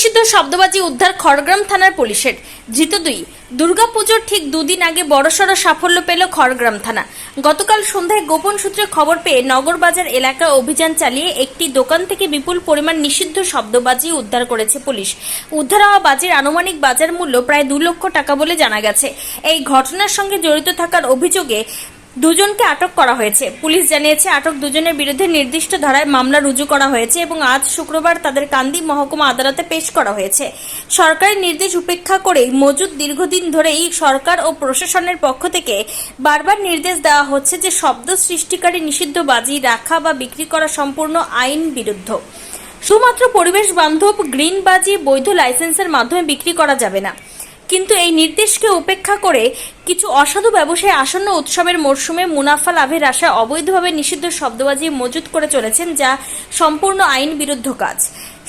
নিষিদ্ধ শব্দবাজি উদ্ধার খড়গ্রাম থানার পুলিশের। ধৃত দুই। দুর্গাপুজোর ঠিক দুদিন আগে বড়সড় সাফল্য পেল খড়গ্রাম থানা। গতকাল সন্ধ্যায় গোপন সূত্রে খবর পেয়ে নগরবাজার এলাকায় অভিযান চালিয়ে একটি দোকান থেকে বিপুল পরিমাণ নিষিদ্ধ শব্দবাজি উদ্ধার করেছে পুলিশ। উদ্ধার হওয়া বাজির আনুমানিক বাজার মূল্য প্রায় দু লক্ষ টাকা বলে জানা গেছে। এই ঘটনার সঙ্গে জড়িত থাকার অভিযোগে দুজনকে আটক করা হয়েছে। পুলিশ জানিয়েছে, আটক দুজনের বিরুদ্ধে নির্দিষ্ট ধারায় মামলা রুজু করা হয়েছে এবং আজ শুক্রবার তাদের কান্দি মহকুমা আদালতে পেশ করা হয়েছে। সরকারের নির্দেশ উপেক্ষা করে মজুদ দীর্ঘদিন ধরেই সরকার ও প্রশাসনের পক্ষ থেকে বারবার নির্দেশ দেওয়া হচ্ছে যে শব্দ সৃষ্টিকারী নিষিদ্ধ বাজি রাখা বা বিক্রি করা সম্পূর্ণ আইন বিরুদ্ধ। শুধুমাত্র পরিবেশ বান্ধব গ্রিন বাজি বৈধ লাইসেন্সের মাধ্যমে বিক্রি করা যাবে না। কিন্তু এই নির্দেশকে উপেক্ষা করে কিছু অসাধু ব্যবসায়ী আসন্ন উৎসবের মরশুমে মুনাফা লাভের আশায় অবৈধভাবে নিষিদ্ধ শব্দবাজি মজুত করে চলেছেন যা সম্পূর্ণ আইন বিরুদ্ধ কাজ।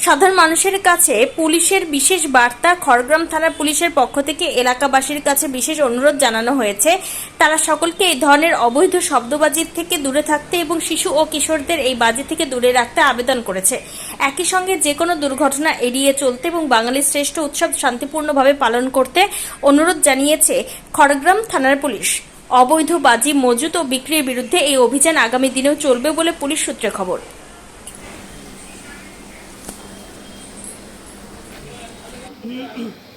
সাধারণ মানুষের কাছে পুলিশের বিশেষ বার্তা খড়গ্রাম থানার পুলিশের পক্ষ থেকে এলাকাবাসীর কাছে বিশেষ অনুরোধ জানানো হয়েছে। তারা সকলকে এই ধরনের অবৈধ শব্দবাজির থেকে দূরে থাকতে এবং শিশু ও কিশোরদের এই বাজি থেকে দূরে রাখতে আবেদন করেছে। একই সঙ্গে যে কোনো দুর্ঘটনা এড়িয়ে চলতে এবং বাঙালির শ্রেষ্ঠ উৎসব শান্তিপূর্ণভাবে পালন করতে অনুরোধ জানিয়েছে খড়গ্রাম থানার পুলিশ। অবৈধ বাজি মজুত ও বিক্রির বিরুদ্ধে এই অভিযান আগামী দিনেও চলবে বলে পুলিশ সূত্রে খবর। Mm-hmm.